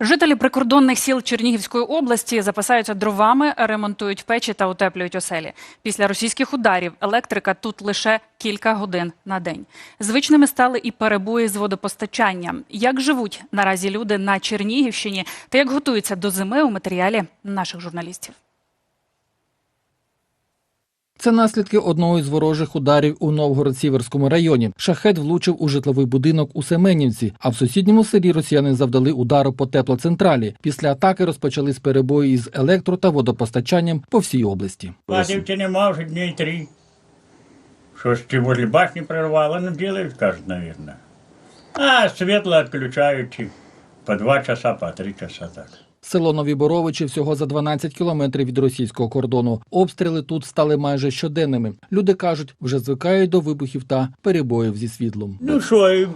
Жителі прикордонних сіл Чернігівської області запасаються дровами, ремонтують печі та утеплюють оселі. Після російських ударів електрика тут лише кілька годин на день. Звичними стали і перебої з водопостачанням. Як живуть наразі люди на Чернігівщині та як готуються до зими у матеріалі наших журналістів. Це наслідки одного із ворожих ударів у Новгород-Сіверському районі. Шахет влучив у житловий будинок у Семенівці, а в сусідньому селі росіяни завдали удару по теплоцентралі. Після атаки розпочались перебої із електро та водопостачанням по всій області. Ладивки нема уже дней три. Что ж ты возле башни прорвало, ну делают, кажется, наверное. А светло отключают и по два часа, по три часа так. Село Нові Боровичі всього за 12 кілометрів від російського кордону. Обстріли тут стали майже щоденними. Люди кажуть, вже звикають до вибухів та перебоїв зі світлом. Ну что, и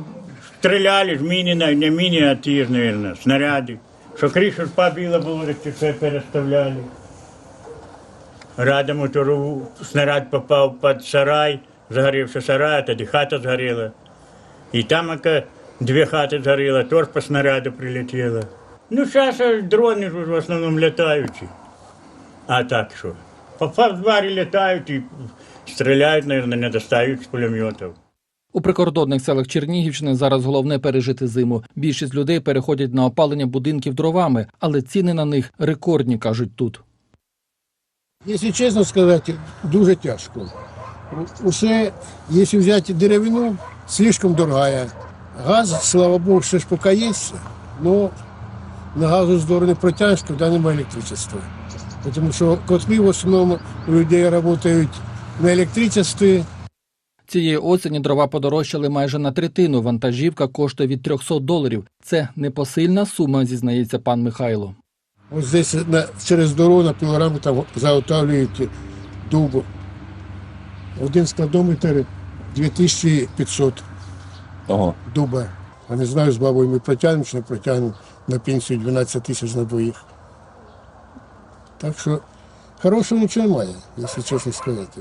стреляли ж мини, на- не мини, а те ж, наверное, снаряды. Что крышу ж побило было, так все переставляли. Радом утору снаряд попал под сарай, загоревший сарай, а тоді хата сгорела. И там ока, две хаты сгорело, тоже по снаряду прилетело. Ну, сейчас дроны ж в основном летающие. А так что? Попав в летают и стреляют, наверное, не достают с пулеметов. У прикордонних селах Чернігівщини зараз головне пережити зиму. Більшість людей переходять на опалення будинків дровами, але ціни на них рекордні, кажуть тут. Якщо чесно сказати, дуже тяжко. Усе, якщо взяти деревину, слишком дорога. Газ, слава Богу, ще ж поки є, але на газу здорово не протягнеш, коли немає електричества. Тому що котли в основному у людей працюють на електричестві, Цієї осені дрова подорожчали майже на третину. Вантажівка коштує від 300 доларів. Це непосильна сума, зізнається пан Михайло. Ось здесь на, через дорогу на пілораму там заготовлюють дуб. Один складометр 2500 Ого. дуба. Я не знаю, з бабою ми протягнемо чи не протягнемо на пенсію 12 тисяч на двоїх. Так що хорошого нічого немає, якщо чесно сказати.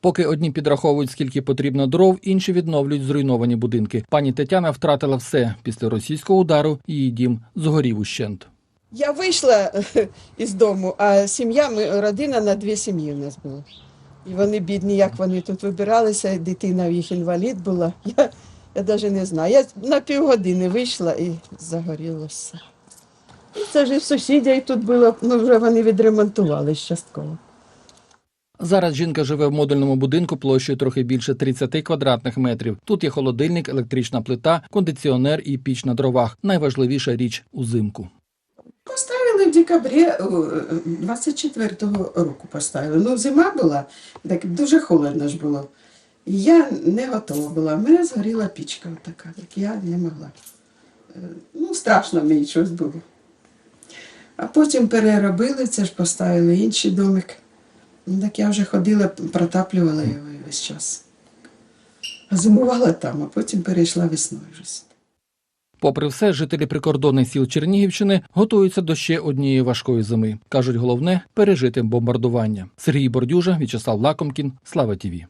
Поки одні підраховують, скільки потрібно дров, інші відновлюють зруйновані будинки. Пані Тетяна втратила все після російського удару. Її дім згорів ущент. Я вийшла із дому, а сім'я, ми, родина на дві сім'ї в нас була. І вони бідні, як вони тут вибиралися, дитина в їх інвалід була. Я, я навіть не знаю. Я на півгодини вийшла і загоріло все. І це ж і в сусідів тут було, ну вже вони відремонтували частково. Зараз жінка живе в модульному будинку площею трохи більше 30 квадратних метрів. Тут є холодильник, електрична плита, кондиціонер і піч на дровах. Найважливіша річ узимку. Поставили в декабрі е, 24-го року поставили. Ну, зима була, так дуже холодно ж було. Я не готова була. В мене згоріла пічка така, так я не могла. Е, Ну, страшно мені щось було. А потім переробили, це ж поставили інший домик. Ну, так я вже ходила, протаплювала його весь час. А зимувала там, а потім перейшла весною вже. Попри все, жителі прикордонних сіл Чернігівщини готуються до ще однієї важкої зими. кажуть, головне пережити бомбардування. Сергій Бордюжа, В'ячеслав Лакомкін, Слава Тіві.